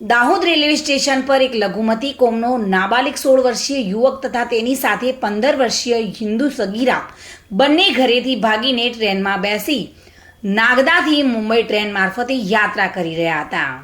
Dahod railway station પર એક લઘુમતી કોમનો નાબાલિક સોળ વર્ષીય યુવક તથા તેની સાથે પંદર વર્ષીય હિન્દુ સગીરા બંને ઘરેથી ભાગીને ટ્રેનમાં બેસી નાગદાથી મુંબઈ ટ્રેન મારફતે યાત્રા કરી રહ્યા હતા.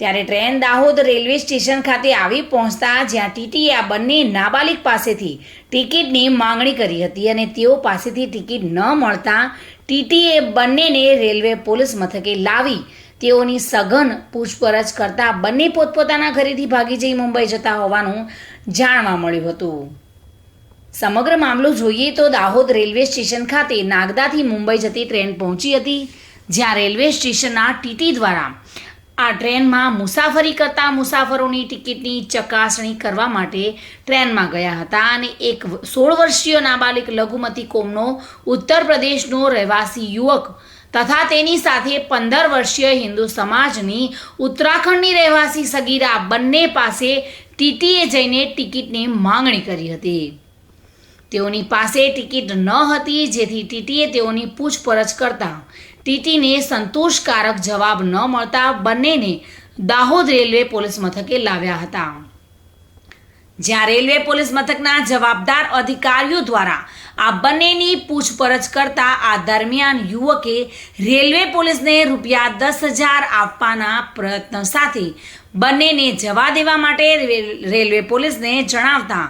ત્યારે ટ્રેન દાહોદ રેલવે સ્ટેશન ખાતે આવી પહોંચતા જ્યાં ટીટીએ આ બંને નાબાલિક પાસેથી ટિકિટની માંગણી કરી હતી અને તેઓ પાસેથી ટિકિટ ન મળતા ટીટીએ બંનેને રેલવે પોલીસ મથકે લાવી તેઓની સઘન પૂછપરછ કરતા બંને પોતપોતાના ઘરેથી ભાગી જઈ મુંબઈ જતા હોવાનું જાણવા મળ્યું હતું. સમગ્ર મામલો જોઈએ તો દાહોદ રેલવે સ્ટેશન ખાતે નાગદાથી મુંબઈ જતી ટ્રેન પહોંચી હતી, જ્યાં રેલવે સ્ટેશનના ટીટી દ્વારા આ ટ્રેનમાં મુસાફરી કરતા મુસાફરોની ટિકિટની ચકાસણી કરવા માટે ટ્રેનમાં ગયા હતા અને એક સોળ વર્ષીય નાબાલિક લઘુમતી કોમનો ઉત્તર પ્રદેશનો રહેવાસી યુવક તથા તેની સાથે પંદર વર્ષીય હિન્દુ સમાજની ઉત્તરાખંડની રહેવાસી સગીરા બંને પાસે ટીટીએ જઈને ટિકિટની માંગણી કરી હતી. તેઓની પાસે ટિકિટ ન હતી, જેથી ટીટીએ તેઓની પૂછપરછ કરતા ટીટીને સંતોષકારક જવાબ ન મળતા બંનેને દાહોદ રેલવે પોલીસ મથકે લાવ્યા હતા. જ્યાં રેલવે પોલીસ મથકના જવાબદાર અધિકારીઓ દ્વારા આ બંનેની પૂછપરછ કરતા આ દરમિયાન યુવકે રેલવે પોલીસને રૂપિયા દસ હજાર આપવાના પ્રયત્ન સાથે બંનેને જવા દેવા માટે રેલવે પોલીસને જણાવતા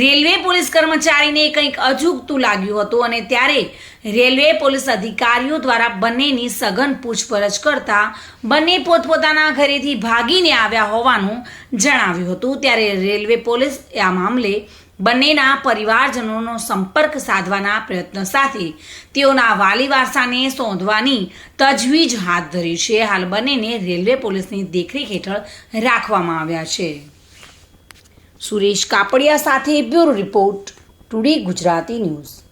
રેલવે પોલીસ કર્મચારીને કંઈક અજુગતું લાગ્યું હતું અને ત્યારે રેલવે પોલીસ અધિકારીઓ દ્વારા બંનેની સઘન પૂછપરછ કરતા બંને પોતપોતાના ઘરેથી ભાગીને આવ્યા હોવાનું જણાવ્યું હતું. ત્યારે રેલવે પોલીસ આ મામલે બંનેના પરિવારજનોનો સંપર્ક સાધવાના પ્રયત્ન સાથે તેઓના વાલી વારસાને શોધવાની તજવીજ હાથ ધરી છે. હાલ બંનેને રેલવે પોલીસની દેખરેખ હેઠળ રાખવામાં આવ્યા છે. સુરેશ કાપડિયા સાથે bureau report, today Gujarati news.